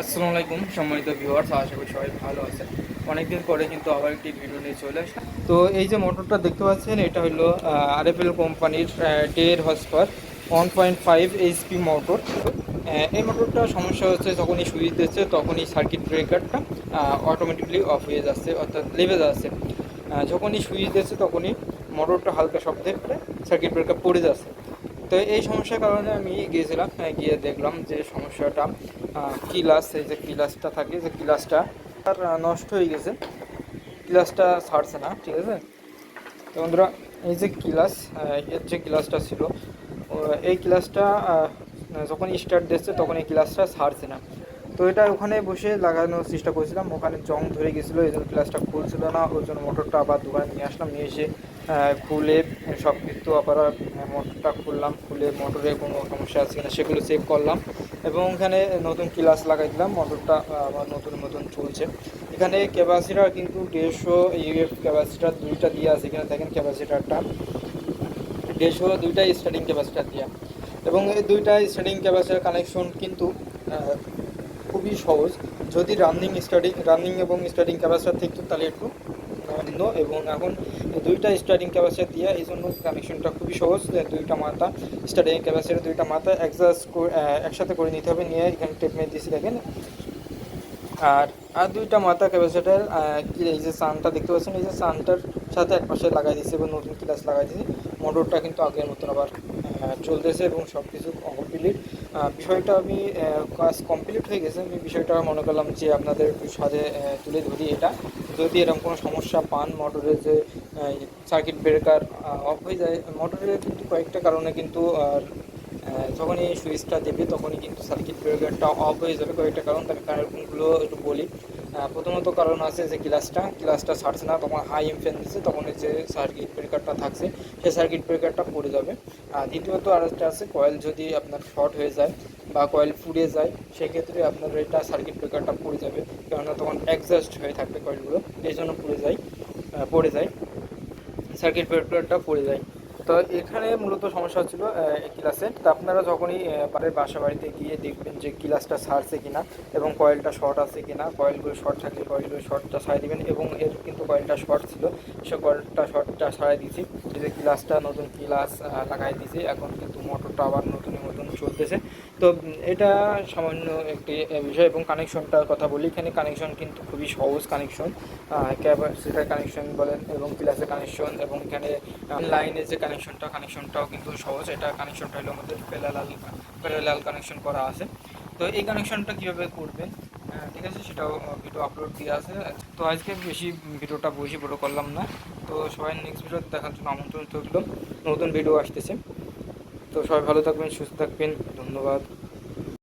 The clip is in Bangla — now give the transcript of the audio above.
আসসালামু আলাইকুম, সম্মানিত ভিউয়ার্স আশা করি সবাই ভালো আছেন। অনেকদিন পরে কিন্তু আবার একটি ভিডিও নিয়ে চলে আসলাম। তো এই যে মোটরটা দেখতে পাচ্ছেন, এটা হলো আরএফএল কোম্পানির ডের হসপার one point five HP motor এই মোটরটা সমস্যা হচ্ছে যখনই সুইচ দিচ্ছে, তখনই সার্কিট ব্রেকারটা অটোমেটিকলি অফ হয়ে যাচ্ছে, অর্থাৎ লেভে যাচ্ছে। যখনই সুইচ দিচ্ছে, তখনই মোটরটা হালকা শব্দে সার্কিট ব্রেকার পড়ে যাচ্ছে। তো এই সমস্যার কারণে আমি গিয়েছিলাম হ্যাঁ, গিয়ে দেখলাম যে সমস্যাটা কিলাস এই যে কিলাসটা থাকে যে কিলাসটা তার নষ্ট হয়ে গেছে। কিলাসটা ছাড়ছে না ঠিক আছে? তো বন্ধুরা এই যে কিলাস এর যে কিলাসটা ছিল এই কিলাসটা যখন স্টার্ট দিচ্ছে তখন এই কিলাসটা ছাড়ছে না। তো এটা ওখানে বসে লাগানোর চেষ্টা করেছিলাম ওখানে জং ধরে গেছিল এই জন্য ক্লাসটা খুলছিল না ওই জন্য মোটরটা আবার দোকানে নিয়ে আসলাম নিয়ে এসে খুলে সব কিছু আবার মোটরটা খুললাম, খুলে মোটরে কোনো সমস্যা আছে কিনা সেগুলো চেক করলাম এবং এখানে নতুন ক্লাস লাগাই দিলাম, মোটরটা আবার নতুন নতুন চলছে। এখানে ক্যাপাসিটার কিন্তু দেড়শো ইউএফ ক্যাপাসিটার দুইটা দিয়ে আছে এখানে দেখেন ক্যাপাসিটারটা দেড়শো দুইটা স্টার্টিং ক্যাপাসিটার দেওয়া এবং এই দুইটা স্টার্টিং ক্যাপাসিটার কানেকশন কিন্তু খুবই সহজ। যদি রানিং স্টার্টিং রানিং এবং স্টার্টিং ক্যাপাসিটার থাকতো তাহলে একটু ভিন্ন এবং এখন দুইটা স্টার্টিং ক্যাপাসিটি দিয়ে এই জন্য কানেকশনটা খুবই সহজ দুইটা মাথা স্টার্টিং ক্যাপাসিটি দুইটা মাথা অ্যাডজাস্ট একসাথে করে নিতে হবে, নিয়ে এখানে টেপ মেয়ে দিয়েছি, দেখেন। আর আর দুইটা মাথা ক্যাপাসিটার এই যে সানটা দেখতে পাচ্ছেন? এই যে সানটার সাথে এক পাশে লাগাই দিয়েছি এবং নতুন ক্লাস লাগাই দিয়েছি। মোটরটা কিন্তু আগের মতন আবার চলতেছে এবং সব কিছু কমপ্লিট বিষয়টা আমি কাজ কমপ্লিট হয়ে গেছে। আমি বিষয়টা মনে করলাম যে আপনাদের সাথে তুলে ধরি এটা। যদি এরকম কোনো সমস্যা পান মোটরের যে সার্কিট ব্রেকার অফ হয়ে যায় মোটরের কিন্তু কয়েকটা কারণে কিন্তু যখনই সুইচটা দেবে তখনই কিন্তু সার্কিট ব্রেকারটা অফ হয়ে যাবে কয়েকটা কারণ, তার কারণগুলো একটু বলি। প্রথমত কারণ আছে যে ক্লাসটা ক্লাসটা ছাড়ছে না, তখন হাই ইমফেন দিচ্ছে তখন যে সার্কিট ব্রেকারটা থাকছে, সেই সার্কিট ব্রেকারটা পড়ে যাবে। আর দ্বিতীয়ত আরেকটা আছে কয়েল যদি আপনার শর্ট হয়ে যায় বা কয়েল ফুড়ে যায়, সেক্ষেত্রে আপনার এটা সার্কিট ব্রেকারটা পড়ে যাবে, কেননা তখন অ্যাডজাস্ট হয়ে থাকবে কয়েলগুলো এই জন্য পড়ে যায় পড়ে যায়। সার্কিট ব্রেকারটা পড়ে যায়। তো এখানে মূলত সমস্যা হচ্ছিল ক্লাসে। তো আপনারা যখনই পারের বাসা বাড়িতে গিয়ে দেখবেন যে ক্লাসটা ছাড়ছে কিনা এবং কয়েলটা শর্ট আছে কিনা, কয়েলগুলো শর্ট থাকলে কয়েলগুলো শর্টটা ছাড়াই দিবেন এবং এর কিন্তু কয়েলটা শর্ট ছিল, সে কয়েলটা শর্টটা ছাড়াই দিয়েছি। যে ক্লাসটা নতুন ক্লাস লাগাই দিয়েছি, এখন কিন্তু মোটরটা আবার নতুন নতুন চলতেছে। তো এটা সামান্য একটি বিষয় এবং কানেকশনটার কথা বলি। এখানে কানেকশন কিন্তু খুবই সহজ কানেকশন ক্যাপাসিটার কানেকশন বলেন এবং ক্লাসের কানেকশন এবং এখানে লাইনের যে কানেকশনটা কানেকশনটাও কিন্তু সহজ। এটা কানেকশনটা হলো আমাদের প্যারালাল প্যারালাল কানেকশন করা আছে। তো এই কানেকশনটা কীভাবে করবেন আহ, ঠিক আছে সেটাও ভিডিও আপলোড দিয়ে আছে। তো আজকে বেশি ভিডিওটা বেশি বড় করলাম না। তো সবাই নেক্সট ভিডিও দেখার জন্য আমন্ত্রণ থাকল নতুন ভিডিও আসতেছে। তো সবাই ভালো থাকবেন সুস্থ থাকবেন। ধন্যবাদ।